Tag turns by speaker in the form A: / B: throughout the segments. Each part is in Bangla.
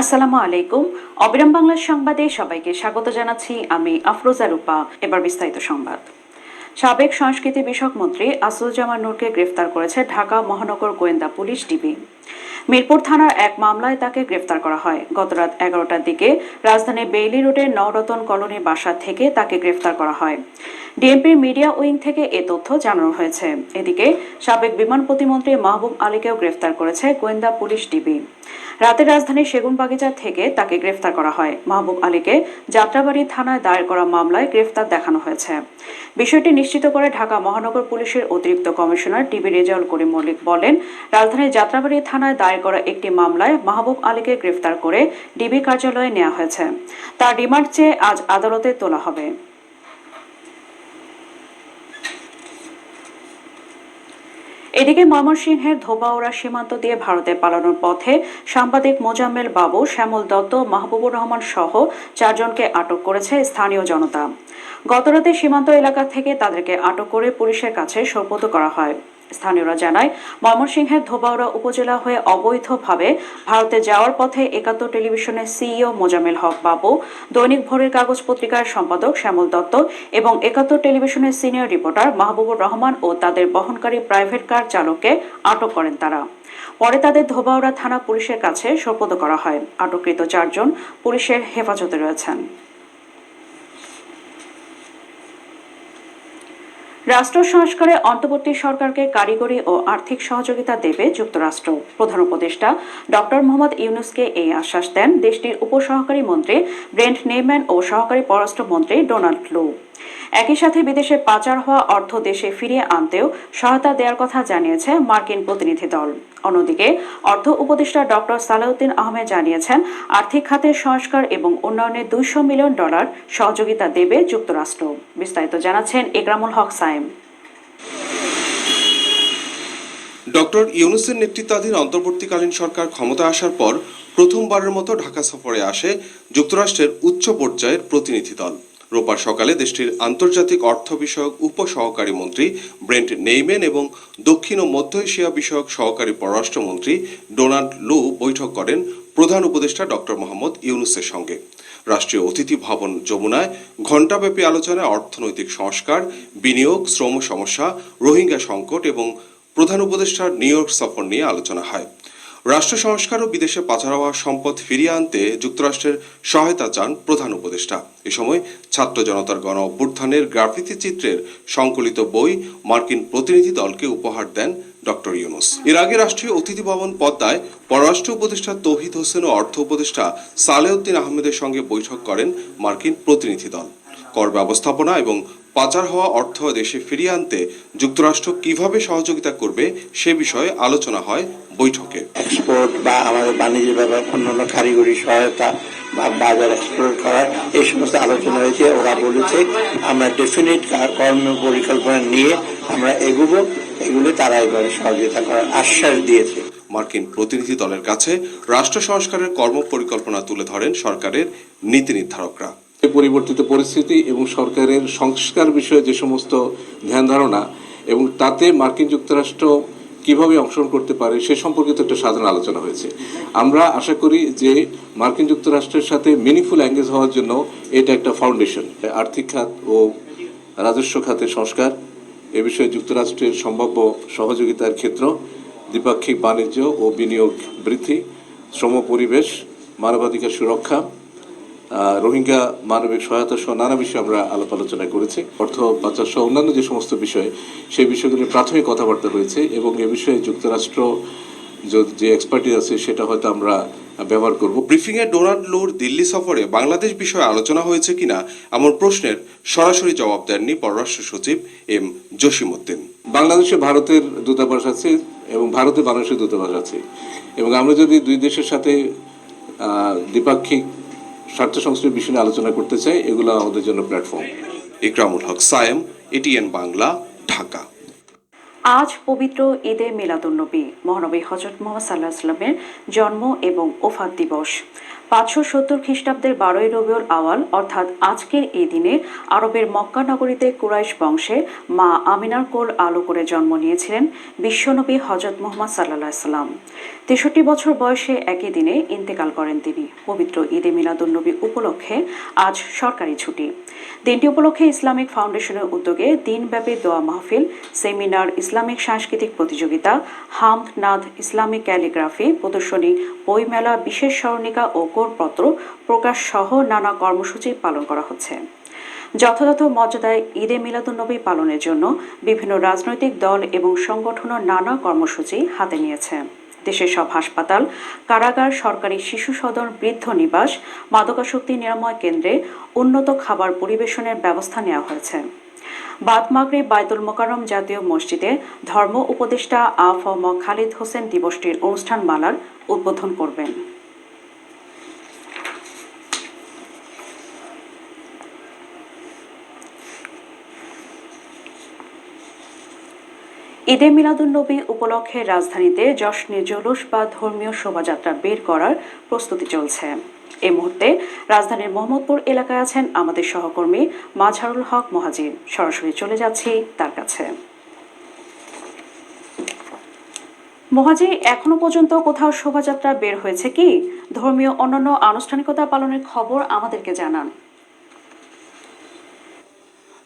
A: আসসালামু আলাইকুম। অবিরাম বাংলার সংবাদে সবাইকে স্বাগত জানাচ্ছি আমি আফরোজা রূপা। এবার বিস্তারিত সংবাদ। সাবেক সংস্কৃতি বিষয়ক মন্ত্রী আসুজ্জামান নূরকে গ্রেফতার করেছে ঢাকা মহানগর গোয়েন্দা পুলিশ ডিবি। মিরপুর থানার এক মামলায় তাকে গ্রেফতার করা হয়। গতরাত এগারোটার দিকে রাজধানীর বেইলি রোডের নওরতন কলোনির বাসা থেকে তাকে গ্রেফতার করা হয়। ডিএমপির মিডিয়া উইং থেকে এ তথ্য জানানো হয়েছে। এদিকে সাবেক বিমান প্রতিমন্ত্রী মাহবুব আলীকেও গ্রেফতার করেছে গোয়েন্দা পুলিশ ডিবি। রাতে রাজধানীর সেগুনবাগিচা থেকে তাকে গ্রেফতার করা হয়। মাহবুব আলীকে যাত্রাবাড়ি থানায় দায়ের করা মামলায় গ্রেফতার দেখানো হয়েছে। বিষয়টি নিশ্চিত করে ঢাকা মহানগর পুলিশের অতিরিক্ত কমিশনার টিবি রেজাউল করিম মল্লিক বলেন, রাজধানীর যাত্রাবাড়ি থানায় দায়ের করা একটি মামলায় মাহবুব আলীকে গ্রেফতার করে ডিবি কার্যালয়ে নেওয়া হয়েছে। তার রিমান্ড চেয়ে আজ আদালতে তোলা হবে। এদিকে ময়মনসিংহের ধোবাউড়া সীমান্ত দিয়ে ভারতে পালানোর পথে সাংবাদিক মোজাম্মেল বাবু, শ্যামল দত্ত, মাহবুবুর রহমান সহ চারজনকে আটক করেছে স্থানীয় জনতা। গতরাতে সীমান্ত এলাকা থেকে তাদেরকে আটক করে পুলিশের কাছে সোপর্দ করা হয়। স্থানীয়রা জানায়, ময়মনসিংহের ধোবাউড়া উপজেলা হয়ে অবৈধভাবে ভারতে যাওয়ার পথে একাত্তর টেলিভিশনের সিইও মোজামেল হক বাবু, দৈনিক ভোরের কাগজ পত্রিকার সম্পাদক শ্যামল দত্ত এবং Ekattor television senior reporter Mahbubur Rahman ও তাদের বহনকারী প্রাইভেট কার চালককে আটক করেন তারা। পরে তাদের ধোবাউড়া থানা পুলিশের কাছে সোপর্দ করা হয়। আটককৃত চারজন পুলিশের হেফাজতে রয়েছেন। রাষ্ট্র সংস্কারে অন্তর্বর্তী সরকারকে কারিগরি ও আর্থিক সহযোগিতা দেবে যুক্তরাষ্ট্র। প্রধান উপদেষ্টা ডক্টর মোহাম্মদ ইউনুসকে এই আশ্বাস দেন দেশটির উপসহকারী মন্ত্রী ব্রেন্ট নেইম্যান ও সহকারী পররাষ্ট্রমন্ত্রী ডোনাল্ড লু। একই সাথে বিদেশে পাচার হওয়া অর্থ দেশে ফিরিয়ে আনতেও সহায়তা দেওয়ার কথা জানিয়েছে মার্কিন প্রতিনিধি দল। অন্যদিকে, অর্থ উপদেষ্টা ডক্টর সালাউদ্দিন আহমেদ জানিয়েছেন, আর্থিক খাতের সংস্কার এবং উন্নয়নে দুইশো মিলিয়ন ডলার সহযোগিতা দেবে যুক্তরাষ্ট্র। বিস্তারিত জানাচ্ছেন একরামুল হক সাইম
B: ডক্টর ইউনুসের নেতৃত্বাধীন অন্তর্বর্তীকালীন সরকার ক্ষমতা আসার পর প্রথমবারের মতো ঢাকা সফরে আসে যুক্তরাষ্ট্রের উচ্চ পর্যায়ের প্রতিনিধি দল। রোববার সকালে দেশটির আন্তর্জাতিক অর্থ বিষয়ক উপসহকারী মন্ত্রী ব্রেন্ট নেইমেন এবং দক্ষিণ ও মধ্য এশিয়া বিষয়ক সহকারী পররাষ্ট্রমন্ত্রী ডোনাল্ড লু বৈঠক করেন প্রধান উপদেষ্টা ডক্টর মোহাম্মদ ইউনুসের সঙ্গে। রাষ্ট্রীয় অতিথি ভবন যমুনায় ঘণ্টাব্যাপী আলোচনায় অর্থনৈতিক সংস্কার, বিনিয়োগ, শ্রম সমস্যা, রোহিঙ্গা সংকট এবং প্রধান উপদেষ্টার নিউ ইয়র্ক সফর নিয়ে আলোচনা হয়। রাষ্ট্র সংস্কার ও বিদেশে পাচার হওয়া সম্পদ ফিরিয়ে আনতে যুক্তরাষ্ট্রের সহায়তা চান প্রধান উপদেষ্টা। এ সময় ছাত্র জনতার গণ অভ্যুত্থানের গ্রাফিতি চিত্রের সংকলিত বই মার্কিন প্রতিনিধি দলকে উপহার দেন ডক্টর ইউনুস। এর আগে রাষ্ট্রীয় অতিথি ভবন পদ্মায় পররাষ্ট্র উপদেষ্টা তৌহিদ হোসেন ও অর্থ উপদেষ্টা সালেউদ্দিন আহমেদের সঙ্গে বৈঠক করেন মার্কিন প্রতিনিধি দল। কর ব্যবস্থাপনা এবং পাচার হওয়া অর্থ দেশে ফিরিয়ে আনতে যুক্তরাষ্ট্র কীভাবে সহযোগিতা করবে সে বিষয়ে আলোচনা হয় বৈঠকে।
C: এক্সপোর্ট বা আমাদের বাণিজ্য ব্যাপার অন্যান্য কারিগরি সহায়তা বা বাজার এক্সপোর্ট করার এই সমস্ত আলোচনা হয়েছে। ওরা বলেছে আমরা ডেফিনেট কর্ম পরিকল্পনা নিয়ে আমরা এগুবো। এগুলো তারা এবারে সহযোগিতা করার আশ্বাস দিয়েছে।
B: মার্কিন প্রতিনিধি দলের কাছে রাষ্ট্র সংস্কারের কর্ম পরিকল্পনা তুলে ধরেন সরকারের নীতি নির্ধারকরা।
D: পরিবর্তিত পরিস্থিতি এবং সরকারের সংস্কার বিষয়ে যে সমস্ত ধ্যান ধারণা এবং তাতে মার্কিন যুক্তরাষ্ট্র কীভাবে অংশগ্রহণ করতে পারে সে সম্পর্কিত একটা সাধারণ আলোচনা হয়েছে। আমরা আশা করি যে মার্কিন যুক্তরাষ্ট্রের সাথে মিনিংফুল অ্যাঙ্গেজ হওয়ার জন্য এটা একটা ফাউন্ডেশন আর্থিক খাত ও রাজস্ব খাতের সংস্কার। এ বিষয়ে যুক্তরাষ্ট্রের সম্ভাব্য সহযোগিতার ক্ষেত্র, দ্বিপাক্ষিক বাণিজ্য ও বিনিয়োগ বৃদ্ধি, শ্রম পরিবেশ, মানবাধিকার সুরক্ষা রোহিঙ্গা মানবিক সহায়তা সহ নানা বিষয়ে আমরা আলাপ আলোচনা করেছি। অর্থ পাচার সহ অন্যান্য যে সমস্ত বিষয় সেই বিষয়গুলি প্রাথমিক কথাবার্তা হয়েছে এবং এ বিষয়ে যুক্তরাষ্ট্র যে- এক্সপার্টিস আছে সেটা হয়তো আমরা ব্যবহার করব।
B: ব্রিফিংয়ে ডোনাল্ড লুর দিল্লি সফরে বাংলাদেশ বিষয়ে আলোচনা হয়েছে কিনা এমন প্রশ্নের সরাসরি জবাব দেননি পররাষ্ট্র সচিব এম জসিমউদ্দিন।
D: বাংলাদেশে ভারতের দূতাবাস আছে এবং ভারতে বাংলাদেশের দূতাবাস আছে। এবং আমরা যদি দুই দেশের সাথে আহ, দ্বিপাক্ষিক স্বার্থ সংশ্লিষ্ট বিষয়ে আলোচনা করতে চাই, এগুলো আমাদের জন্য প্ল্যাটফর্ম
B: ইকরামুল হক, সায়েম, এটিএন বাংলা, ঢাকা।
A: আজ পবিত্র ঈদে মিলাদুন্নবী, মহানবী হজরত মোহাম্মদ সাল্লাহ সাল্লামের জন্ম এবং ওফাত দিবস। পাঁচশো সত্তর খ্রিস্টাব্দের বারোই রবিউল আওয়াল, অর্থাৎ আজকের এই দিনে, আরবের মক্কা নগরীতে কুরাইশ বংশে মা আমিনার কোল আলো করে জন্ম নিয়েছিলেন বিশ্বনবী হজরত মোহাম্মদ সাল্লাহ সাল্লাম তেষট্টি বছর বয়সে একই দিনে ইন্তেকাল করেন তিনি। পবিত্র ঈদে মিলাদুন্নবী উপলক্ষে আজ সরকারি ছুটি। দিনটি উপলক্ষে ইসলামিক ফাউন্ডেশনের উদ্যোগে দিনব্যাপী দোয়া মাহফিল, সেমিনার, ইসলামিক সাংস্কৃতিক প্রতিযোগিতা হামদ নাদ ইসলামিক ক্যালিগ্রাফি, প্রদর্শনী, বইমেলা, বিশেষ স্মরণিকা ও কোরপত্র প্রকাশ সহ নানা কর্মসূচি পালন করা হচ্ছে। যথাযথ মর্যাদায় ঈদে মিলাদুন্নবী পালনের জন্য বিভিন্ন রাজনৈতিক দল এবং সংগঠনও নানা কর্মসূচি হাতে নিয়েছে। দেশের সব হাসপাতাল, কারাগার, সরকারি শিশু সদন, বৃদ্ধ নিবাস, মাদকাসক্তি নিরাময় কেন্দ্রে উন্নত খাবার পরিবেশনের ব্যবস্থা নেওয়া হয়েছে। বাদ মাগরে বাইতুল মোকাররম জাতীয় মসজিদে ধর্ম উপদেষ্টা আফম খালিদ হোসেন দিবসটির অনুষ্ঠানমালার উদ্বোধন করবেন। ঈদে মিলাদুন্নবী উপলক্ষে রাজধানীতে জশ্নে জুলুস বা ধর্মীয় শোভাযাত্রা বের করার প্রস্তুতি চলছে। এই মুহূর্তে রাজধানীর মোহাম্মদপুর এলাকায় আছেন আমাদের সহকর্মী মাঝারুল হক মহাজির। সরাসরি চলে যাচ্ছি তার কাছে। মহাজি, এখনও পর্যন্ত কোথাও শোভাযাত্রা বের হয়েছে কি? ধর্মীয় অন্যান্য আনুষ্ঠানিকতা পালনের খবর আমাদেরকে জানান।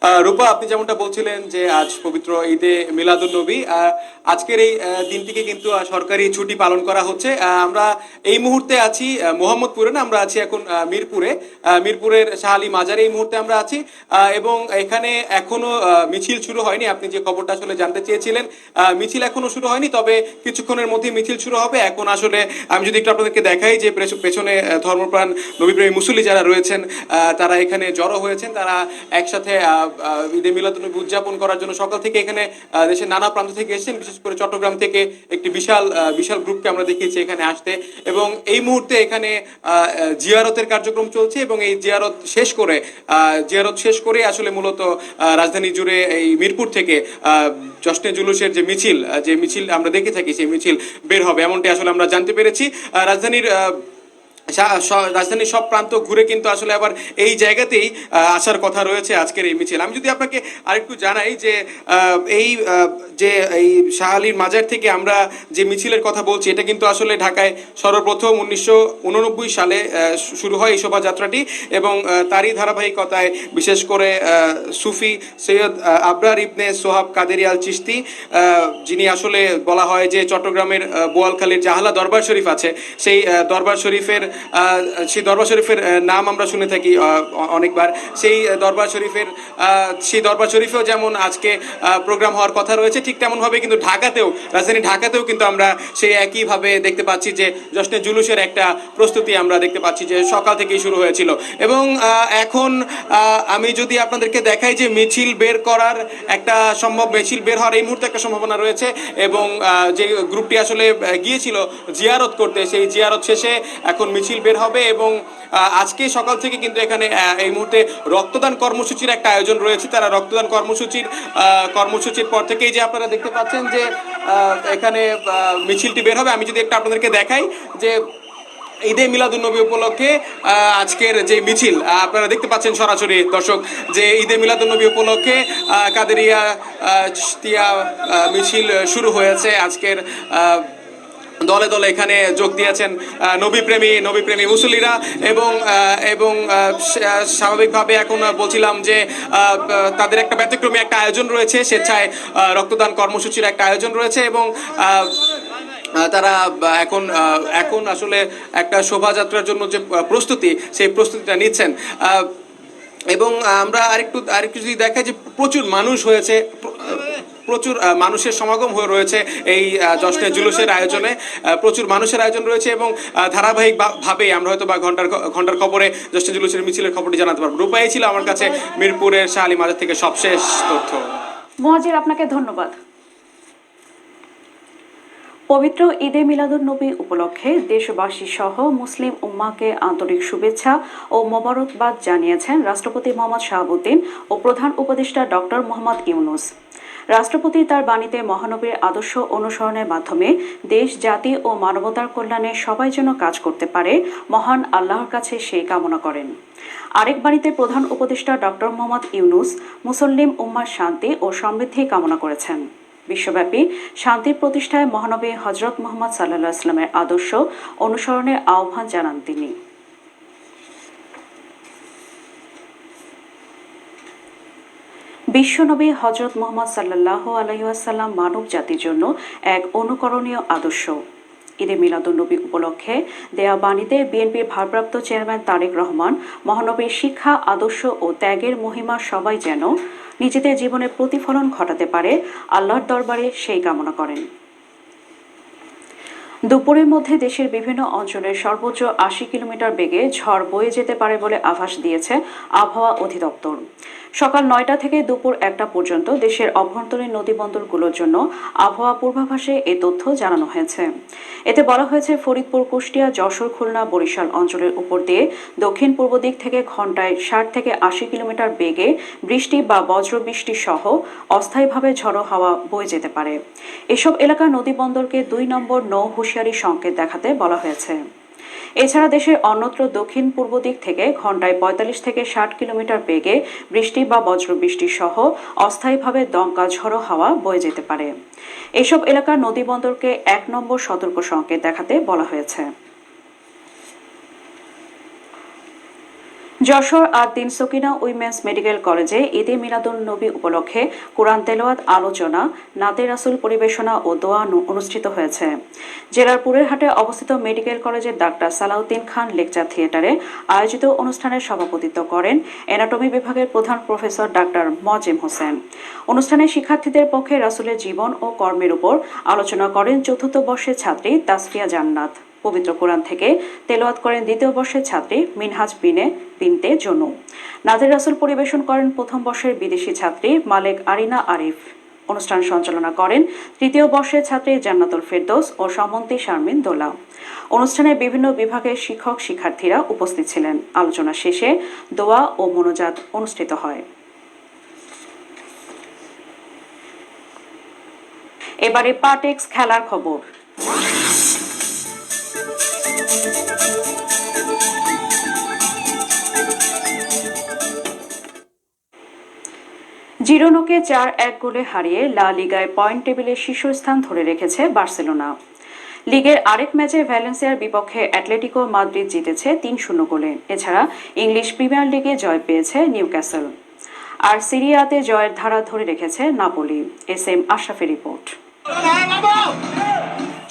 E: রূপা, আপনি যেমনটা বলছিলেন যে আজ পবিত্র ঈদে মিলাদুল নবী আজকের এই দিনটিকে কিন্তু সরকারি ছুটি পালন করা হচ্ছে। আমরা এই মুহূর্তে আছি মোহাম্মদপুরে না, আমরা আছি এখন মিরপুরে। মিরপুরের শাহ আলী মাজারে এই মুহূর্তে আমরা আছি এবং এখানে এখনও মিছিল শুরু হয়নি। আপনি যে খবরটা আসলে জানতে চেয়েছিলেন মিছিল এখনও শুরু হয়নি, তবে কিছুক্ষণের মধ্যে মিছিল শুরু হবে। এখন আসলে আমি যদি একটু আপনাদেরকে দেখাই যে পেছনে ধর্মপ্রাণ নবীপ্রেমী মুসল্লি যারা রয়েছেন তারা এখানে জড়ো হয়েছেন। তারা একসাথে ঈদে মিলাদুন্নবী উদযাপন করার জন্য সকাল থেকে এখানে দেশের নানা প্রান্ত থেকে এসেছেন, বিশেষ করে চট্টগ্রাম থেকে একটি বিশাল বিশাল গ্রুপকে আমরা দেখিয়েছি এখানে আসতে। এবং এই মুহূর্তে এখানে জিয়ারতের কার্যক্রম চলছে এবং এই জিয়ারত শেষ করে জিয়ারত শেষ করে আসলে মূলত রাজধানী জুড়ে এই মিরপুর থেকে জশ্নে জুলুসের যে মিছিল যে মিছিল আমরা দেখে থাকি সেই মিছিল বের হবে এমনটি আসলে আমরা জানতে পেরেছি। রাজধানীর রাজধানীর সব প্রান্ত ঘুরে কিন্তু আসলে আবার এই জায়গাতেই আসার কথা রয়েছে আজকের এই মিছিল। আমি যদি আপনাকে আরেকটু জানাই যে এই যে এই শাহ আলীর মাজার থেকে আমরা যে মিছিলের কথা বলছি, এটা কিন্তু আসলে ঢাকায় সর্বপ্রথম উনিশশো উননব্বই সালে শুরু হয় এই শোভাযাত্রাটি এবং তারই ধারাবাহিকতায় বিশেষ করে সুফি সৈয়দ আবরার ইবনে সোহাব কাদের আল চিস্তি যিনি আসলে বলা হয় যে চট্টগ্রামের বোয়ালখালীর জাহালা দরবার শরীফ আছে। সেই দরবার শরীফের সেই দরবার শরীফের নাম আমরা শুনে থাকি অনেকবার। সেই দরবার শরীফের সেই দরবার শরীফেও যেমন আজকে প্রোগ্রাম হওয়ার কথা রয়েছে, ঠিক তেমনভাবে কিন্তু ঢাকাতেও, রাজধানী ঢাকাতেও কিন্তু আমরা সেই একইভাবে দেখতে পাচ্ছি যে জশ্নে জুলুসের একটা প্রস্তুতি আমরা দেখতে পাচ্ছি যে সকাল থেকেই শুরু হয়েছিল। এবং এখন আমি যদি আপনাদেরকে দেখাই যে মিছিল বের করার একটা সম্ভব, মিছিল বের হওয়ার এই মুহূর্তে একটা সম্ভাবনা রয়েছে, এবং যে গ্রুপটি আসলে গিয়েছিল জিয়ারত করতে, সেই জিয়ারত শেষে এখন মিছিল বের হবে এবং আজকে সকাল থেকে কিন্তু এখানে এই মুহূর্তে রক্তদান কর্মসূচির একটা আয়োজন রয়েছে। তারা রক্তদান কর্মসূচির কর্মসূচির পর থেকেই যে আপনারা দেখতে পাচ্ছেন যে এখানে মিছিলটি বের হবে। আমি যদি একটা আপনাদেরকে দেখাই যে, ঈদে মিলাদুন্নবী উপলক্ষে আজকের যে মিছিল আপনারা দেখতে পাচ্ছেন সরাসরি, দর্শক, যে ঈদে মিলাদুন্নবী উপলক্ষে কাদেরিয়া মিছিল শুরু হয়েছে। আজকের দলে দলে এখানে যোগ দিয়েছেন নবীপ্রেমী নবীপ্রেমী মুসল্লিরা এবং এবং স্বাভাবিকভাবে এখন বলছিলাম যে তাদের একটা ব্যতিক্রমী একটা আয়োজন রয়েছে, স্বেচ্ছায় রক্তদান কর্মসূচির একটা আয়োজন রয়েছে এবং তারা এখন এখন আসলে একটা শোভাযাত্রার জন্য যে প্রস্তুতি, সেই প্রস্তুতিটা নিচ্ছেন। এবং আমরা আরেকটু আরেকটু যদি দেখাই যে প্রচুর মানুষ হয়েছে প্রচুর মানুষের সমাগম হয়ে রয়েছে এই আহ, জশ্নে জুলুসের আয়োজনে। প্রচুর মানুষের আয়োজন রয়েছে এবং আহ, ধারাবাহিক বা- ভাবে আমরা হয়তো বা ঘণ্টার ঘণ্টার খবরে জশ্নে জুলুসের মিছিলের খবরটি জানাতে পারব। রূপাই ছিল আমার কাছে মিরপুরের শাহ আলী মাজার থেকে সবশেষ তথ্য।
A: মহাজির আপনাকে ধন্যবাদ। পবিত্র ঈদে মিলাদুন্নবী উপলক্ষে দেশবাসী সহ মুসলিম উম্মাকে আন্তরিক শুভেচ্ছা ও মোবারকবাদ জানিয়েছেন রাষ্ট্রপতি মোহাম্মদ শাহাবুদ্দিন ও প্রধান উপদেষ্টা ডক্টর মোহাম্মদ ইউনুস। রাষ্ট্রপতি তার বাণীতে মহানবীর আদর্শ অনুসরণের মাধ্যমে দেশ, জাতি ও মানবতার কল্যাণে সবাই যেন কাজ করতে পারে, মহান আল্লাহর কাছে সেই কামনা করেন। আরেক বাণীতে প্রধান উপদেষ্টা ডক্টর মোহাম্মদ ইউনুস মুসল্লিম উম্মার শান্তি ও সমৃদ্ধি কামনা করেছেন। বিশ্বব্যাপী শান্তির প্রতিষ্ঠায় মহানবী হজরত মোহাম্মদ সাল্লাহ ইসলামের আদর্শ অনুসরণের আহ্বান জানান তিনি। বিশ্বনবী হজরত মোহাম্মদ সাল্লাহ আলহিহাসাল্লাম মানব জাতির জন্য এক অনুকরণীয় আদর্শ। ঈদে মিলাদুন্নবী উপলক্ষে দেয়া বাণীতে বিএনপির ভারপ্রাপ্ত চেয়ারম্যান তারেক রহমান, মহানবীর শিক্ষা, আদর্শ ও ত্যাগের মহিমা সবাই যেন নিজেদের জীবনে প্রতিফলন ঘটাতে পারে, আল্লাহর দরবারে সেই কামনা করেন। দুপুরের মধ্যে দেশের বিভিন্ন অঞ্চলে সর্বোচ্চ আশি কিলোমিটার বেগে ঝড় বয়ে যেতে পারে বলে আভাস দিয়েছে আবহাওয়া অধিদপ্তর। সকাল নয়টা থেকে দুপুর একটা পর্যন্ত দেশের অভ্যন্তরীণ নদীবন্দরগুলোর জন্য আবহাওয়া পূর্বাভাসে এ তথ্য জানানো হয়েছে। এতে বলা হয়েছে, ফরিদপুর, কুষ্টিয়া, যশোর, খুলনা, বরিশাল অঞ্চলের উপর দিয়ে দক্ষিণ পূর্ব দিক থেকে ঘন্টায় ষাট থেকে আশি কিলোমিটার বেগে বৃষ্টি বা বজ্রবৃষ্টি সহ অস্থায়ীভাবে ঝড়ো হাওয়া বয়ে যেতে পারে। এসব এলাকার নদীবন্দরকে দুই নম্বর নৌ হুঁশিয়ারি সংকেত দেখাতে বলা হয়েছে। এছাড়া দেশের অন্যত্র দক্ষিণ পূর্ব দিক থেকে ঘন্টায় পঁয়তাল্লিশ থেকে ষাট কিলোমিটার বেগে বৃষ্টি বা বজ্র বজ্রবৃষ্টি সহ অস্থায়ীভাবে দমকা ঝড়ো হাওয়া বয়ে যেতে পারে। এসব এলাকার নদীবন্দরকে এক নম্বর সতর্ক সংকেত দেখাতে বলা হয়েছে। যশোর আর দিন সকিনা উইমেন্স মেডিকেল কলেজে ঈদে মিলাদুল নবী উপলক্ষে কোরআন তেলাওয়াত আলোচনা, নাতে রাসুল পরিবেশনা ও দোয়া অনুষ্ঠিত হয়েছে। জেলার পুরেরহাটে অবস্থিত মেডিকেল কলেজের ডাক্তার সালাউদ্দিন খান লেকচার থিয়েটারে আয়োজিত অনুষ্ঠানে সভাপতিত্ব করেন এনাটমি বিভাগের প্রধান প্রফেসর ডাক্তার মজিম হোসেন। অনুষ্ঠানে শিক্ষার্থীদের পক্ষে রাসুলের জীবন ও কর্মের উপর আলোচনা করেন চতুর্থ বর্ষের ছাত্রী তাসফিয়া জান্নাত। পবিত্র কোরআন থেকে তেলাওয়াত করেন দ্বিতীয় বর্ষের ছাত্রী মিনহাজ বিনে বিনতে জনু। নাদের রাসুল পরিবেশন করেন প্রথম বর্ষের বিদেশি ছাত্রী মালেক আরিনা আরিফ। অনুষ্ঠান সঞ্চালনা করেন তৃতীয় বর্ষের ছাত্রী জান্নাতুল ফেরদৌস ও সমন্তি শারমিন দোলা। অনুষ্ঠানে বিভিন্ন বিভাগের শিক্ষক শিক্ষার্থীরা উপস্থিত ছিলেন। আলোচনা শেষে দোয়া ও মনোজাত অনুষ্ঠিত হয়। এবারে পাটেক্স খেলার খবর। জিরোনোকে চার এক গোলে হারিয়ে লা লিগায় পয়েন্ট টেবিলে শীর্ষস্থান ধরে রেখেছে বার্সেলোনা। লিগের আরেক ম্যাচে ভ্যালেন্সিয়ার বিপক্ষে অ্যাটলেটিকো মাদ্রিদ জিতেছে তিন শূন্য গোলে। এছাড়া ইংলিশ প্রিমিয়ার লিগে জয় পেয়েছে নিউক্যাসল। আর সিরিয়াতে জয়ের ধারা ধরে রেখেছে নাপোলি। এস এম আশরাফের রিপোর্ট।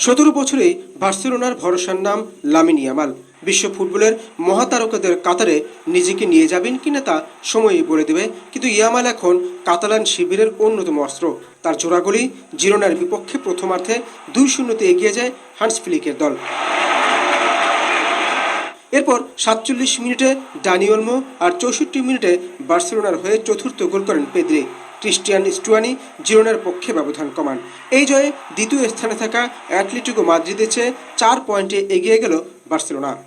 F: সতেরো বছরেই বার্সেলোনার ভরসার নাম লামিন ইয়ামাল। বিশ্ব ফুটবলের মহাতারকাদের কাতারে নিজেকে নিয়ে যাবেন কিনা তা সময়ই বলে দেবে। কিন্তু ইয়ামাল এখন কাতালান শিবিরের অন্যতম অস্ত্র। তার জোড়াগুলি জিরোনার বিপক্ষে প্রথমার্ধে দুই শূন্যতে এগিয়ে যায় হান্স ফিলিকের দল। এরপর সাতচল্লিশ মিনিটে ডানিওলমো আর চৌষট্টি মিনিটে বার্সেলোনার হয়ে চতুর্থ গোল করেন পেদ্রে। ক্রিস্টিয়ান স্টুয়ানি জিরোনার পক্ষে ব্যবধান কমান। এই জয়ে দ্বিতীয় স্থানে থাকা অ্যাটলেটিকো মাদ্রিদের চেয়ে চার পয়েন্টে এগিয়ে গেল বার্সেলোনা।